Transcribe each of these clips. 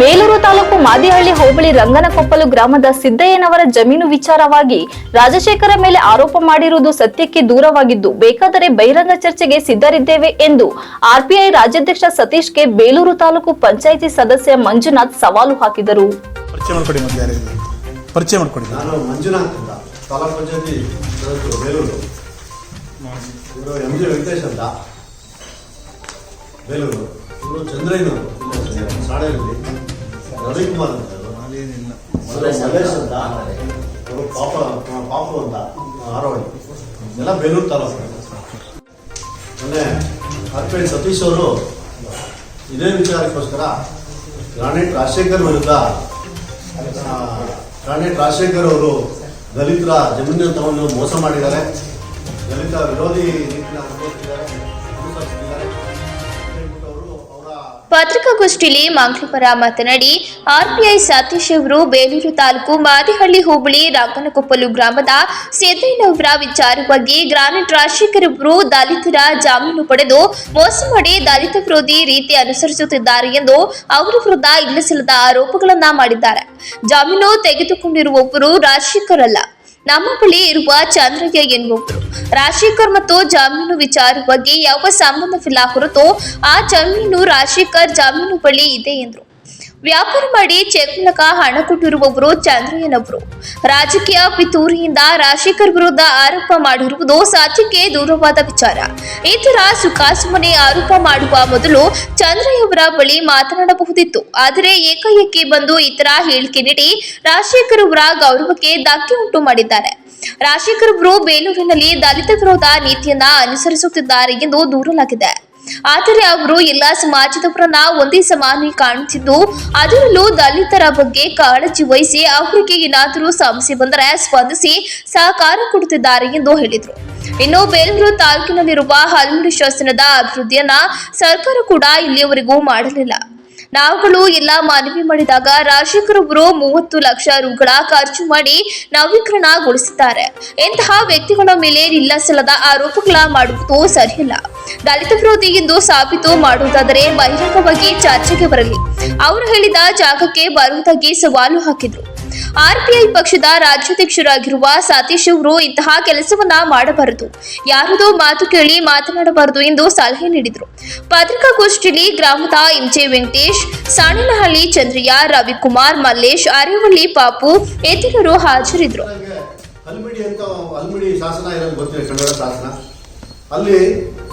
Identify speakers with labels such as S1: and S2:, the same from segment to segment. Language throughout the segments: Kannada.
S1: ಬೇಲೂರು ತಾಲೂಕು ಮಾದಿಹಳ್ಳಿ ಹೋಬಳಿ ರಂಗನಕೊಪ್ಪಲು ಗ್ರಾಮದ ಸಿದ್ದಯ್ಯನವರ ಜಮೀನು ವಿಚಾರವಾಗಿ ರಾಜಶೇಖರ ಮೇಲೆ ಆರೋಪ ಮಾಡಿರುವುದು ಸತ್ಯಕ್ಕೆ ದೂರವಾಗಿದ್ದು ಬೇಕಾದರೆ ಬಹಿರಂಗ ಚರ್ಚೆಗೆ ಸಿದ್ಧರಿದ್ದೇವೆ ಎಂದು ಆರ್ಪಿಐ ರಾಜ್ಯಾಧ್ಯಕ್ಷ ಸತೀಶ್ಗೆ ಬೇಲೂರು ತಾಲೂಕು ಪಂಚಾಯಿತಿ ಸದಸ್ಯ ಮಂಜುನಾಥ್ ಸವಾಲು ಹಾಕಿದರು.
S2: ಪರಿಚಯ ಮಾಡ್ಕೊಡಿ ಮೊದಲು ಪರಿಚಯ ಮಾಡ್ಕೊಡಿ.
S3: ನಾನು ಮಂಜುನಾಥ್ ಅಂತ. ತಾಲೂಕ್ ಪಂಚಾಯತಿ ಸದಸ್ಯರು ಬೇಲೂರು. ಇವರು ಎಂ ಜಿ ವೆಂಕಟೇಶ್ ಅಂತ. ಬೇಲೂರು. ಇವರು ಚಂದ್ರಯ್ಯನವರು. ಸಾಣೆಯಲ್ಲಿ ರವಿಕುಮಾರ್ ಅಂತ ಮಲ್ಲೇಶ್ ಅಂತ ಅವರು ಪಾಪ ಪಾಪು ಅಂತ ಎಲ್ಲ ತಾಲೂಕು. ಮೊನ್ನೆ ಸತೀಶ್ ಅವರು ಇದೇ ವಿಚಾರಕ್ಕೋಸ್ಕರ ರಾಣೇಟ್ ರಾಜಶೇಖರ್ ವಿರುದ್ಧ ರಾಣೇಟ್ ರಾಜಶೇಖರ್ ಅವರು ದಲಿತರ ಜಮೀನು ತಗೊಂಡು ಮೋಸ ಮಾಡಿದ್ದಾರೆ. ದಲಿತ ವಿರೋಧಿ ನೀತಿನ
S4: ಪತ್ರಿಕಾಗೋಷ್ಠಿಯಲ್ಲಿ ಮಂಗಳಪರ ಮಾತನಾಡಿ ಆರ್ಪಿಐ ಸತೀಶ್ ಅವರು ಬೇಲೂರು ತಾಲೂಕು ಮಾದಿಹಳ್ಳಿ ಹೋಬಳಿ ರಾಕನಕೊಪ್ಪಲು ಗ್ರಾಮದ ಸಿದ್ದಯ್ಯನವರ ವಿಚಾರವಾಗಿ ಬಗ್ಗೆ ರಾಜಶೇಖರ್ ಅವರು ದಲಿತರ ಜಾಮೀನು ಪಡೆದು ಮೋಸ ಮಾಡಿ ದಲಿತ ವಿರೋಧಿ ರೀತಿ ಅನುಸರಿಸುತ್ತಿದ್ದಾರೆ ಎಂದು ಅವರ ವಿರುದ್ಧ ಇಲ್ಲಸಲ್ಲದ ಆರೋಪಗಳನ್ನ ಮಾಡಿದ್ದಾರೆ. ಜಾಮೀನು ತೆಗೆದುಕೊಂಡಿರುವವರು ರಾಜಶೇಖರ್ ಅಲ್ಲ. ನಮ್ಮ ಬಳಿ ಇರುವ ಚಂದ್ರಯ್ಯ ಎನ್ನುವರು ರಾಜಶೇಖರ್ ಮತ್ತು ಜಾಮೀನು ಬಗ್ಗೆ ಯಾವ ಸಂಬಂಧವಿಲ್ಲ ಹೊರತು ಆ ಜಮೀನು ರಾಜಶೇಖರ್ ಜಾಮೀನು ಬಳಿ ಇದೆ ಎಂದರು. ವ್ಯಾಪಾರ ಮಾಡಿ ಚೆಕ್ ಮೂಲಕ ಹಣ ಕೊಟ್ಟಿರುವವರು ಚಂದ್ರಯ್ಯನವರು. ರಾಜಕೀಯ ಪಿತೂರಿಯಿಂದ ರಾಜಶೇಖರ್ ವಿರುದ್ಧ ಆರೋಪ ಮಾಡಿರುವುದು ಸತ್ಯಕ್ಕೆ ದೂರವಾದ ವಿಚಾರ. ಈ ತರ ಸುಖಾಸುಮನೆ ಆರೋಪ ಮಾಡುವ ಮೊದಲು ಚಂದ್ರಯ್ಯವರ ಬಳಿ ಮಾತನಾಡಬಹುದಿತ್ತು. ಆದರೆ ಏಕಾಏಕಿ ಬಂದು ಈ ತರ ಹೇಳಿಕೆ ನೀಡಿ ರಾಜಶೇಖರ್ ಅವರ ಗೌರವಕ್ಕೆ ಧಕ್ಕೆ ಉಂಟು ಮಾಡಿದ್ದಾರೆ. ರಾಜಶೇಖರ್ ಅವರು ಬೇಲೂರಿನಲ್ಲಿ ದಲಿತ ವಿರೋಧ ನೀತಿಯನ್ನ ಅನುಸರಿಸುತ್ತಿದ್ದಾರೆ ಎಂದು ದೂರಲಾಗಿದೆ. ಆದರೆ ಅವರು ಎಲ್ಲ ಸಮಾಜದವರನ್ನ ಒಂದೇ ಸಮಾನ ಕಾಣುತ್ತಿದ್ದು, ಅದರಲ್ಲೂ ದಲಿತರ ಬಗ್ಗೆ ಕಾಳಜಿ ವಹಿಸಿ ಅವರಿಗೆ ಏನಾದರೂ ಸಮಸ್ಯೆ ಬಂದರೆ ಸ್ಪಂದಿಸಿ ಸಹಕಾರ ಕೊಡುತ್ತಿದ್ದಾರೆ ಎಂದು ಹೇಳಿದರು. ಇನ್ನು ಬೇಲೂರು ತಾಲೂಕಿನಲ್ಲಿರುವ ಹಲಮುಡಿ ಶಾಸನದ ಅಭಿವೃದ್ಧಿಯನ್ನ ಸರ್ಕಾರ ಕೂಡ ಇಲ್ಲಿಯವರೆಗೂ ಮಾಡಲಿಲ್ಲ. ನಾವುಗಳು ಎಲ್ಲ ಮನವಿ ಮಾಡಿದಾಗ ರಾಜಕೀಯರೊಬ್ಬರು ಮೂವತ್ತು ಲಕ್ಷ ರುಗಳ ಖರ್ಚು ಮಾಡಿ ನವೀಕರಣಗೊಳಿಸಿದ್ದಾರೆ. ಇಂತಹ ವ್ಯಕ್ತಿಗಳ ಮೇಲೆ ಇಲ್ಲಸಲ್ಲದ ಆರೋಪಗಳ ಮಾಡುವುದು ಸರಿಯಲ್ಲ. ದಲಿತ ವಿರೋಧಿ ಎಂದು ಸಾಬೀತು ಮಾಡುವುದಾದರೆ ಬಹಿರಂಗವಾಗಿ ಚರ್ಚೆಗೆ ಬರಲಿ. ಅವರು ಹೇಳಿದ ಜಾಗಕ್ಕೆ ಬರುವುದಾಗಿ ಸವಾಲು ಹಾಕಿದ್ರು. ಆರ್ಪಿಐ ಪಕ್ಷದ ರಾಜ್ಯಾಧ್ಯಕ್ಷರಾಗಿರುವ ಸತೀಶ್ ಅವರು ಇಂತಹ ಕೆಲಸವನ್ನ ಮಾಡಬಾರದು. ಯಾರದೋ ಮಾತು ಕೇಳಿ ಮಾತನಾಡಬಾರದು ಎಂದು ಸಲಹೆ ನೀಡಿದರು. ಪತ್ರಿಕಾಗೋಷ್ಠಿಯಲ್ಲಿ ಗ್ರಾಮದ ಎಂಜೆ ವೆಂಕಟೇಶ್, ಸಾಣಿನಹಳ್ಳಿ ಚಂದ್ರಯ್ಯ ರವಿಕುಮಾರ್, ಮಲ್ಲೇಶ್, ಅರೇವಳ್ಳಿ ಪಾಪು ಇತರರು ಹಾಜರಿದ್ದರು
S3: ಅಲ್ಲಿ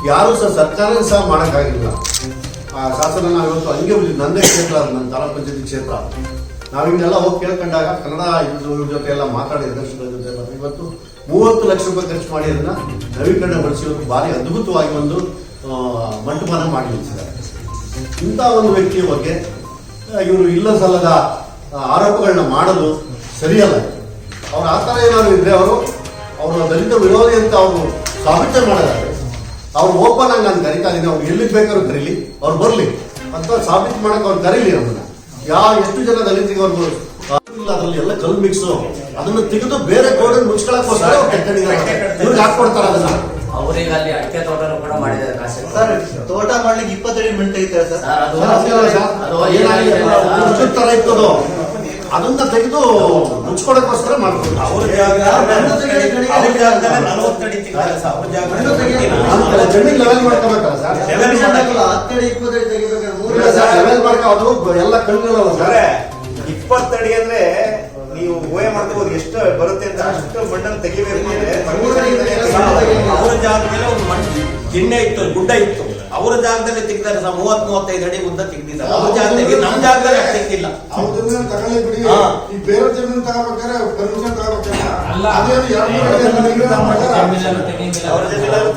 S3: ಯಾರು ಸಹ ಸರ್ಕಾರ ಸಹ ಮಾಡೋಕ್ಕಾಗಿಲ್ಲ. ಆ ಶಾಸನ ನಾವು ಇವತ್ತು ಹಂಗೆ ನಂದೇ ಕ್ಷೇತ್ರ ಅದು ನನ್ನ ತಾಲೂಕು ಪಂಚಾಯತಿ ಕ್ಷೇತ್ರ. ನಾವು ಹಿಂಗೆಲ್ಲ ಹೋಗಿ ಕೇಳ್ಕೊಂಡಾಗ ಕನ್ನಡ ಇವ್ರ ಜೊತೆ ಎಲ್ಲ ಮಾತಾಡಿ, ಅಧ್ಯಕ್ಷರ ಜೊತೆ ಇವತ್ತು ಮೂವತ್ತು ಲಕ್ಷ ರೂಪಾಯಿ ಖರ್ಚು ಮಾಡಿ ಅದನ್ನ ನವೀಕರಣಗೊಳಿಸಿ ಒಂದು ಭಾರಿ ಅದ್ಭುತವಾಗಿ ಒಂದು ಮಂಟಪನ ಮಾಡಿ ನಿಲ್ಲಿಸಿದ್ದಾರೆ ಇಂಥ ಒಂದು ವ್ಯಕ್ತಿಯ ಬಗ್ಗೆ ಇವರು ಇಲ್ಲ ಸಲ್ಲದ ಆರೋಪಗಳನ್ನ ಮಾಡೋದು ಸರಿಯಲ್ಲ. ಅವ್ರು ಆ ಥರ ಏನಾದ್ರು ಇದ್ರೆ ಅವರು, ಅವರ ದಲಿತ ವಿರೋಧಿ ಅಂತ ಅವರು ಸಾಬೀತು ಮಾಡಿದ್ದಾರೆ ಅವ್ರು ಓಪನ್ ಆಗಿ ನಾನು ಕರಿತಾ ಇದ್ದೀನಿ ಅವ್ರು ಎಲ್ಲಿಗೆ ಬೇಕಾದ್ರೂ ಕರೀಲಿ ಅವ್ರು ಬರಲಿ. ಅಂತ ಸಾಬೀತು ಮಾಡಕ್ಕೆ ಅವ್ರು ಕರೀಲಿ ನಮ್ಮನ್ನ. ಯಾವ ಎಷ್ಟು ಜನ ದಲಿತರಿಗೆ ಅವ್ರು ಅದರಲ್ಲಿ ಎಲ್ಲ ಕಲ್ ಮಿಕ್ಸು ಅದನ್ನ ತೆಗೆದು ಬೇರೆ ಗೋಡೆ ಮುಚ್ಕೊಳಕ್ಕೋಸ್ಕರ ಅವ್ರು ಕೆಟ್ಟಡಿದ್ದಾರೆ ಇವ್ರಿಗೆ ಹಾಕೊಡ್ತಾರೆ ಅದನ್ನ.
S5: ಅವರಿಗೆ ಅಲ್ಲಿ ಅಡಿಕೆ ತೋಟ ಕೂಡ ಮಾಡಿದ್ದಾರೆ
S6: ಸರ್ ತೋಟ ಮಾಡ್ಲಿಕ್ಕೆ ಇಪ್ಪತ್ತೆರಡು ಮಿನಿಟ್ ಐತೆ ಸರ್.
S5: ಅದು
S3: ಏನಾಗಿದೆ? ತರ ಅದನ್ನ ತೆಗೆದು ಮುಚ್ಕೊಳಕ್ಕೋಸ್ಕರ ಮಾಡ್ಕೊಂಡು
S7: ಅವ್ರ ಜಾಗ ಅವ್ರ ಜಾಗದಲ್ಲಿ ನಲವತ್ತು ಅಡಿ ತೆಗ್ದಾರೆ ಸರ್, ಅವ್ರ ಜಾಗ
S3: ಜಮೀನ್ ಲೆವೆಲ್ ಮಾಡ್ಕೋಬೇಕಲ್ಲ ಸರ್?
S7: ಲೆವೆಲ್ ಮಾಡಕ್ಕೆ
S6: ಹತ್ತಡಿ ಇಪ್ಪತ್ತಡಿ ತೆಗಿಬೇಕಾದ್ರೆ ಮೂರು
S3: ಇಲ್ಲ ಸರ್ ಲೆವೆಲ್ ಮಾಡ್ಕೊ ಅದು ಎಲ್ಲ ಕಲ್ಲುಗಳಲ್ಲ ಸರ್.
S7: ಇಪ್ಪತ್ತಡಿ ಅಂದ್ರೆ ನೀವು ಊಹೆ ಮಾಡ್ಕೋಬಹುದು ಎಷ್ಟು ಬರುತ್ತೆ ಅಂತ. ಅಷ್ಟು ಮಣ್ಣನ್ನು ತೆಗಿಬೇಕು ಅಂದ್ರೆ ಅವ್ರ ಜಾಗದಲ್ಲಿ ಒಂದು ಮಣ್ಣು ಗಿಣ್ಣೆ ಇತ್ತು ಗುಡ್ಡ ಇತ್ತು. ಅವರ ಜಾಗದಲ್ಲಿ ತೆಗ್ದಾರೆ ಸರ್ ಮೂವತ್ ಮೂವತ್ತೈದು ಅಡಿ ಉದ್ದ ತೆಗ್ದಿದ್ದಾರೆ. ಅವ್ರ ಜಾಗದಲ್ಲಿ ನಮ್ಮ ಜಾಗದಲ್ಲಿ ಅಷ್ಟು ತೆಗ್ದಿಲ್ಲ.
S8: ಅವ್ರ ಜಮೀನು ತಗೊಳ್ಳಿ ಬಿಡಿ. ಈ ಬೇರೆ ಜಮೀನು ತಗೋಬೇಕಾದ್ರೆ ಪರ್ಮಿಷನ್. ಅದೇನು ಎರಡು ಮೂರು ಅಡಿ.
S7: ಅವ್ರ ಜಮೀನಲ್ಲಿ.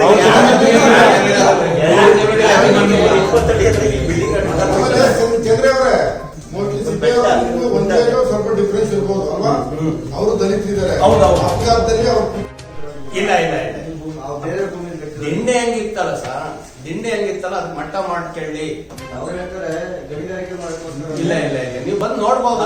S7: ಇಪ್ಪತ್ತಡಿ ಈ ಬಿಲ್ಡಿಂಗ್
S8: ಚಂದ್ರ- ಒಂದೇ ಸ್ವಲ್ಪ ಡಿಫ್ರೆನ್ಸ್ ಇರ್ಬೋದು ಅಲ್ವಾ? ಅವ್ರು
S7: ಇಲ್ಲ ಇಲ್ಲ ಇಲ್ಲ
S6: ನಾವು ಬೇರೆ ಭೂಮಿ ಬೇಕು.
S7: ದಿಂಡೆ ಹೆಂಗಿತ್ತಲ್ಲ ಸರ್? ದಿಂಡೆ ಹೆಂಗಿತ್ತಲ್ಲ? ಅದ್ ಮಟ್ಟ ಮಾಡ್ಕೊಳ್ಳಿ. ಇಲ್ಲ ಇಲ್ಲ ಇಲ್ಲ. ನೀವು ಬಂದು ನೋಡ್ಬೋದು